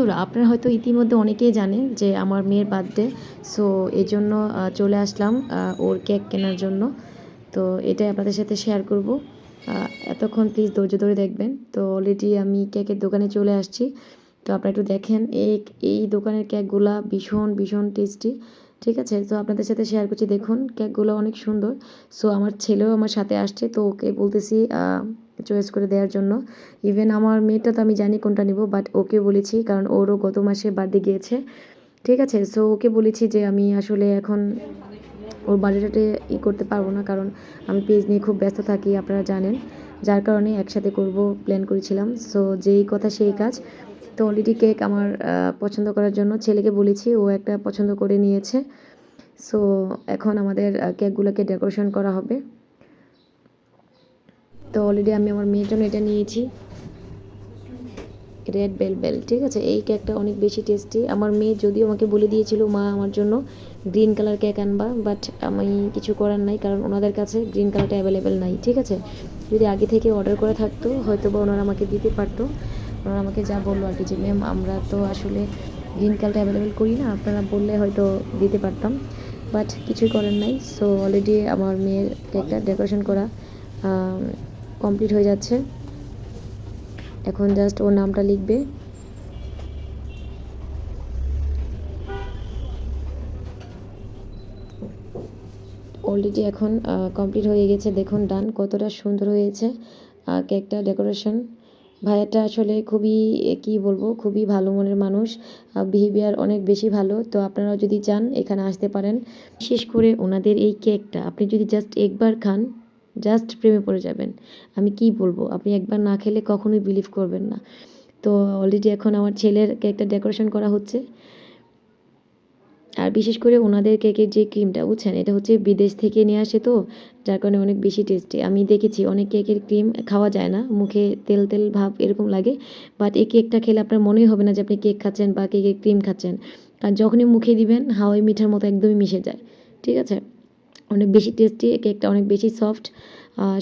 বন্ধুরা, আপনারা হয়তো ইতিমধ্যে অনেকেই জানেন যে আমার মেয়ের বার্থডে সো এই জন্য চলে আসলাম ওর কেক কেনার জন্য। তো এটাই আপনাদের সাথে শেয়ার করব। এতক্ষণ প্লিজ ধৈর্য ধরে দেখবেন। তো অলরেডি আমি কেকের দোকানে চলে আসছি। তো আপনারা একটু দেখেন, এই এই দোকানের কেকগুলা ভীষণ ভীষণ টেস্টি ঠিক আছে? তো আপনাদের সাথে শেয়ার করছি। দেখুন কেকগুলো অনেক সুন্দর। সো আমার ছেলেও আমার সাথে আসছে, তো ওকে বলতেছি চয়েস করে দেওয়ার জন্য। ইভেন আমার মেয়েটা তো আমি জানি কোনটা নিব বাট ওকে বলেছি, কারণ ওরও গত মাসে বার্থডে গিয়েছে। ঠিক আছে? সো ওকে বলেছি যে, আমি আসলে এখন ওর বার্থডেটাতে ই করতে পারব না, কারণ আমি পেজ নিয়ে খুব ব্যস্ত থাকি, আপনারা জানেন। যার কারণে একসাথে করব প্ল্যান করেছিলাম। সো যেই কথা সেই কাজ। তো অলরেডি কেক আমার পছন্দ করার জন্য ছেলেকে বলেছি, ও একটা পছন্দ করে নিয়েছে। সো এখন আমাদের কেকগুলোকে ডেকোরেশন করা হবে। তো অলরেডি আমি আমার মেয়ের জন্য এটা নিয়েছি। রেড বেল বেল ঠিক আছে? এই কেকটা অনেক বেশি টেস্টি আমার মেয়ে যদিও আমাকে বলে দিয়েছিল, মা, আমার জন্য গ্রিন কালার কেক আনবা বাট আমি কিছু করার নাই, কারণ ওনাদের কাছে গ্রিন কালারটা অ্যাভেলেবেল নাই, ঠিক আছে? যদি আগে থেকে অর্ডার করা থাকতো হয়তো বা ওনারা আমাকে দিতে পারতো। ওনারা আমাকে যা বলল আর কি যে ম্যাম আমরা তো আসলে গ্রিন কালারটা অ্যাভেলেবেল করি না। আপনারা বললে হয়তো দিতে পারতাম বাট কিছুই করার নাই। সো অলরেডি আমার মেয়ের কেকটা ডেকোরেশন করা কমপ্লিট হয়ে যাচ্ছে। এখন জাস্ট ওর নামটা লিখবে। অলরেডি এখন কমপ্লিট হয়ে গেছে। দেখুন ডান কতটা সুন্দর হয়েছে কেকটা ডেকোরেশন ভাইয়াটা আসলে খুবই কি বলব, খুবই ভালো মনের মানুষ। বিহেভিয়ার অনেক বেশি ভালো। তো আপনারাও যদি চান, এখানে আসতে পারেন। বিশেষ করে ওনাদের এই কেকটা আপনি যদি জাস্ট একবার খান জাস্ট প্রেমে পড়ে যাবেন। আমি কি বলব, আপনি একবার না খেলে কখনোই বিলিভ করবেন না। তো অলরেডি এখন আমার ছেলের কেকটা ডেকোরেশন করা হচ্ছে। আর বিশেষ করে ওনাদের কেকের যে ক্রিমটা, বুঝছেন? এটা হচ্ছে বিদেশ থেকে নিয়ে আসে তো, যার কারণে অনেক বেশি টেস্টি। আমি দেখেছি অনেক কেকের ক্রিম খাওয়া যায় না, মুখে তেল তেল ভাব এরকম লাগে বাট এই কেকটা খেলে আপনার মনেই হবে না যে আপনি কেক খাচ্ছেন বা কেকের ক্রিম খাচ্ছেন। আর যখনই মুখে দিবেন হাওয়াই মিঠার মতো একদমই মিশে যায়, ঠিক আছে? অনেক বেশি টেস্টি, কেকটা অনেক বেশি সফট।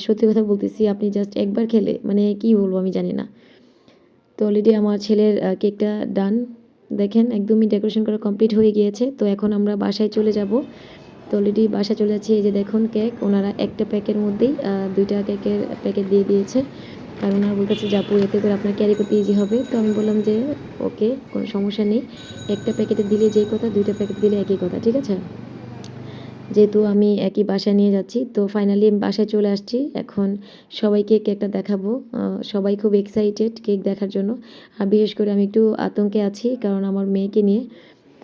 সত্যি কথা বলতেছি, আপনি জাস্ট একবার খেলে মানে কি বলব আমি জানি না। তো অলরেডি আমার ছেলের কেকটা ডান দেখেন একদমই ডেকোরেশন করা কমপ্লিট হয়ে গিয়েছে। তো এখন আমরা বাসায় চলে যাব। তো অলরেডি বাসায় চলে যাচ্ছি। এই যে দেখুন কেক ওনারা একটা প্যাকের মধ্যেই দুইটা কেকের প্যাকেট দিয়ে দিয়েছে। কারণ ওনারা বলতেছে যাব এতে করে আপনার ক্যারি করতে ইজি হবে। তো আমি বললাম যে, ওকে, কোনো সমস্যা নেই। একটা প্যাকেটে দিলে যেই কথা, দুইটা প্যাকেট দিলে একই কথা, ঠিক আছে? যেহেতু আমি একই বাসায় নিয়ে যাচ্ছি, তো ফাইনালি আমি বাসায় চলে আসছি। এখন সবাইকে কেকটা দেখাবো। সবাই খুব এক্সাইটেড কেক দেখার জন্য। আর বিশেষ করে আমি একটু আতঙ্কে আছি কারণ আমার মেয়েকে নিয়ে,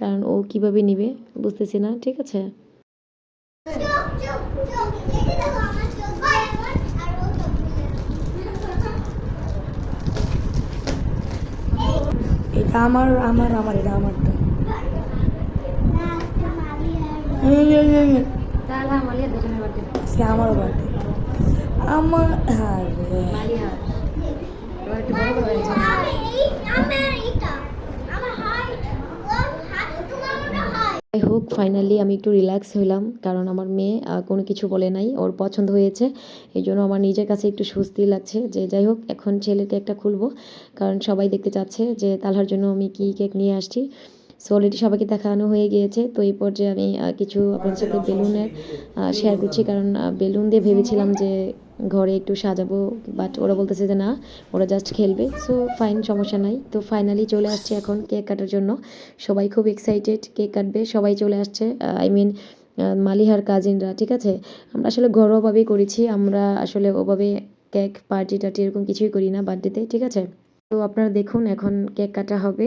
কারণ ও কীভাবে নেবে বুঝতেছি না, ঠিক আছে? আমার আমার এটা আমার আমার আমার, এটা আমারটা আমারও বার্থডে আমার হ্যাঁ হোক ফাইনালি আমি একটু রিল্যাক্স হইলাম, কারণ আমার মেয়ে কোনো কিছু বলে নাই, ওর পছন্দ হয়েছে, এই জন্য আমার নিজের কাছে একটু স্বস্তি লাগছে যে যাই হোক, এখন ছেলের কেকটা খুলবো, কারণ সবাই দেখতে চাচ্ছে যে তালহার জন্য আমি কী কেক নিয়ে আসছি। সো অলরেডি সবাইকে দেখানো হয়ে গিয়েছে। তো এই পর্যায়ে আমি কিছু আপনার সাথে বেলুনের শেয়ার করছি। কারণ বেলুন দিয়ে ভেবেছিলাম যে ঘরে একটু সাজাবো বাট ওরা বলতেছে যে না ওরা জাস্ট খেলবে। সো ফাইন সমস্যা নাই। তো ফাইনালি চলে আসছে এখন কেক কাটার জন্য। সবাই খুব এক্সাইটেড কেক কাটবে সবাই চলে আসছে। আই মিন মালিহার কাজিনরা ঠিক আছে? আমরা আসলে ঘরোয়াভাবেই করেছি। আমরা আসলে ওভাবে কেক পার্টি টার্টি এরকম কিছুই করি না বার্থডেতে ঠিক আছে? তো আপনারা দেখুন এখন কেক কাটা হবে।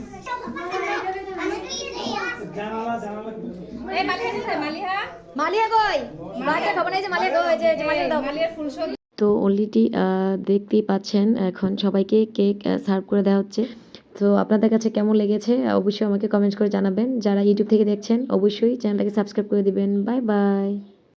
মালিয়া কই? মালিয়া যে মালিয়া যে তো অলরেডি দেখতেই পাচ্ছেন এখন সবাইকে কেক সার্ভ করে দেওয়া হচ্ছে। তো আপনাদের কাছে কেমন লেগেছে? অবশ্যই আমাকে কমেন্ট করে জানাবেন। যারা ইউটিউব থেকে দেখছেন অবশ্যই চ্যানেলটাকে সাবস্ক্রাইব করে দিবেন। Bye bye